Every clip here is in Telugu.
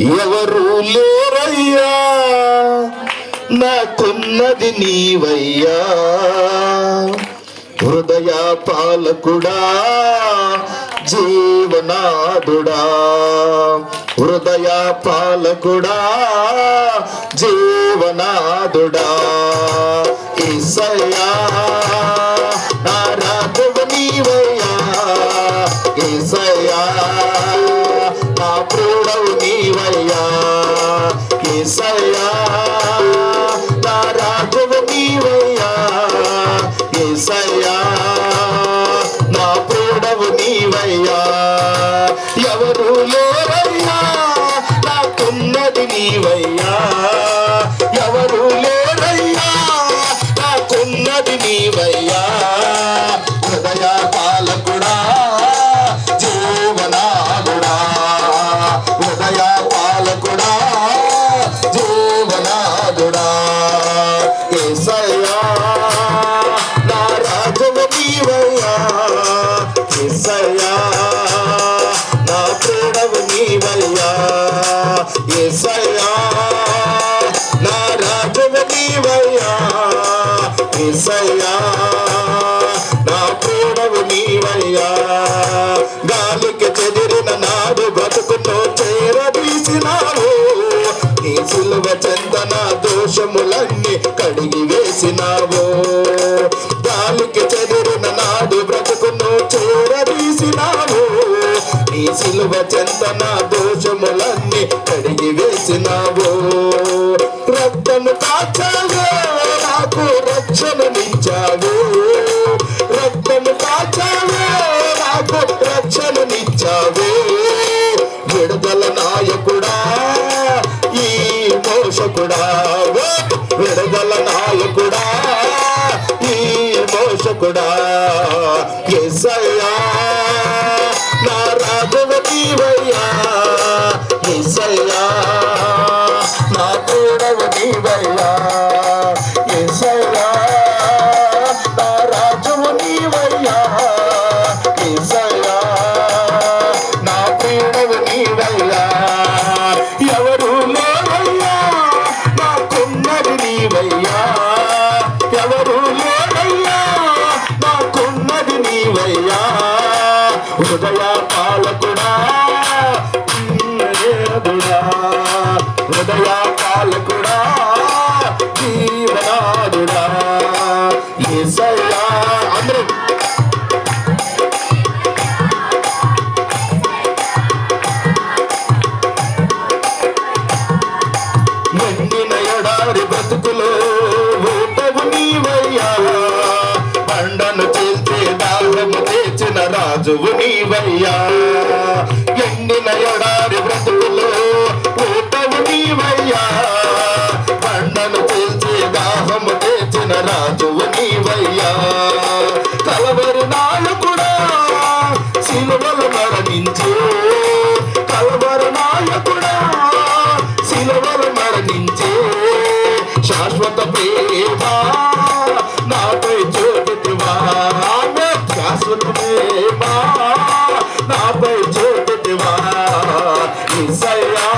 ఎవరు లేరయ్యా? నాకున్నది నీవయ్యా. హృదయ పాలకుడా జీవనాదుడా. హృదయ పాలకుడా జీవనాదుడా. ఈసయ్యా నా రాఘవ నీవయ్యా. ఈసయ్యా ప్రియుడవు నీవయ్యా ఈసయ్యా నా రాఘవ నీవయ్యా ఈసయ్యా నా ప్రియుడవు నీవయ్యా. ఎవరు లేరయ్యా నాకున్నది నీవయ్యా. ఏసయ్యా నా ప్రేడవు నీవయ్యా. ఏసయ్యా నా రాజువు నీవయ్యా. ఏసయ్యా నా ప్రేడవు నీవయ్యా. గాలికి చెదిరిన నాడు బతుకుతో చేరదీసినావు నీ సిలువ చెందన దోషములన్నీ కడిగి వేసినావు. కడిగి రక్తము కాచావు? నాకు రక్షణనిచ్చావు రక్తము కాచావు? నాకు రక్షణనిచ్చావు విడుదల నాయకుడా ఈ మోషకుడా విడుదల నాయకుడా ఈ మోషకుడా ఎసయ్యా నా రాఘవ దీవయ్యా ఎసయ్యా నీవయ్యా ఎసయ్యా నా రాజువు నీవయ్యా ఎసయ్యా నా ప్రియుడవు నీవయ్యా ఎవరు లేవయ్యా నాకున్నది నీవయ్యా ఎవరు లేవయ్యా నాకున్నది నీవయ్యా హృదయ పాలకుడా హృదయ పాలకుడా రాజువు నీవయ్యా ఎండిన ఎడారి బ్రతుకులో ఊటవు నీవయ్యా. పండను చేస్తే దాహము తెచ్చిన రాజువు నీవయ్యా. కలవరి నాలు కూడా సిలువలు మరణించు కలవరి నాయకుడు Say it loud.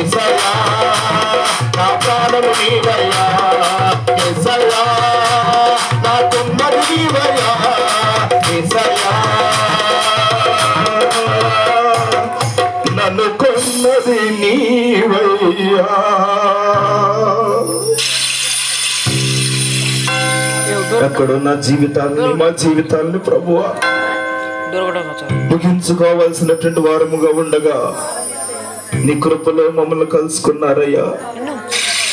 ఎసయ్యా నా ప్రాణము నాకున్నది నన్ను కొన్నది నీవయ్యా. జీవితాన్ని మా జీవితాన్ని ప్రభువా? ముగించుకోవాల్సినటువంటి వారముగా ఉండగా నీ కృపలో మమ్మల్ని కలుసుకున్నారయ్యా.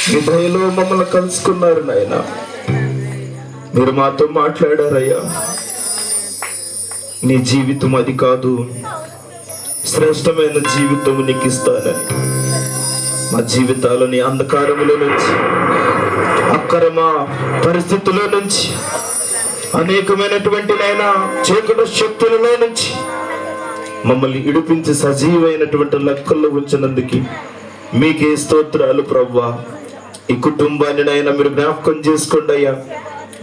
నీ దయలో మమ్మల్ని కలుసుకున్నారు నాయన. మీరు మాతో మాట్లాడారయ్యా. నీ జీవితం అది కాదు. శ్రేష్టమైన జీవితం నీకు ఇస్తానని మా జీవితాలని అంధకారములో నుంచి అక్రమ పరిస్థితుల్లో నుంచి అనేకమైనటువంటి నైనా చీకటి శక్తులలో నుంచి మమ్మల్ని ఇడిపించి సజీవైనటువంటి లెక్కల్లో ఉంచినందుకు మీకే స్తోత్రాలు ప్రవ్వా. ఈ కుటుంబాన్ని నైనా మీరు జ్ఞాపకం చేసుకోండి అయ్యా.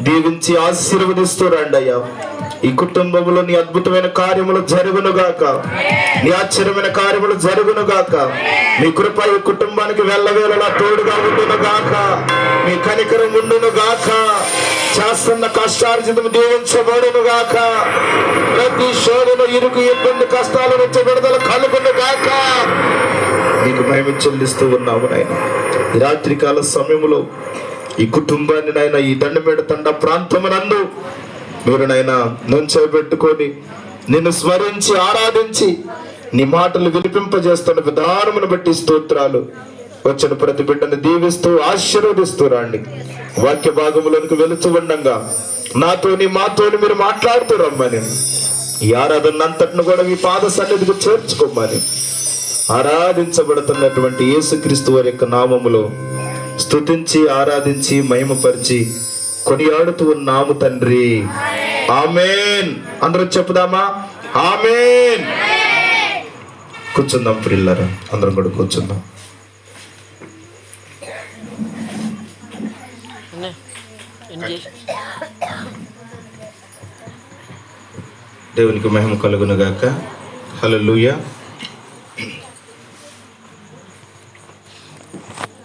దీవించి ఆశీర్వదిస్తూ రండి అయ్యా. ఈ కుటుంబంలో నీ అద్భుతమైన కార్యములు జరుగును గాక నీ ఆశ్చర్యమైన కార్యములు జరుగును గాక మీ కృప ఈ కుటుంబానికి వెళ్ళవేళలా తోడుగా ఉండును గాక మీ కనికరం ఉండును గాక చేస్తున్న కష్టార్జితం దీవించబడును గాక ప్రతి శోధన ఇరుకు ఇబ్బంది కష్టాల నుంచి విడుదల కలుగును గాక నీకు మేము చెల్లిస్తూ ఉన్నాము నాయన. ఈ రాత్రికాల సమయంలో ఈ కుటుంబాన్ని నాయన ఈ దండమేడ తండ ప్రాంతమునందు మీరు నాయన నుంచోబెట్టుకొని నిన్ను స్మరించి ఆరాధించి నీ మాటలు వినిపింపజేస్తున్న విధానమును బట్టి స్తోత్రాలు. వచ్చిన ప్రతి బిడ్డను దీవిస్తూ ఆశీర్వదిస్తూ రండి. వాక్య భాగములకు వెళుతూ ఉండగా. నాతోని మాతోని మీరు మాట్లాడుతూ రమ్మని. ఈ ఆరాధన అంతటిని కూడా మీ పాద సన్నిధికి చేర్చుకోమని. ఆరాధించబడుతున్నటువంటి యేసుక్రీస్తు వారి యొక్క నామములో స్తుతించి ఆరాధించి మహిమపరిచి కొనియాడుతూ ఉన్నాము తండ్రి. ఆమెన్. అందరూ చెప్పుదామా? ఆమెన్. కూర్చుందాం పిల్లరా అందరం కూడా కూర్చుందాం. దేవునికి మహిమ కలుగును గాక. హల్లెలూయా.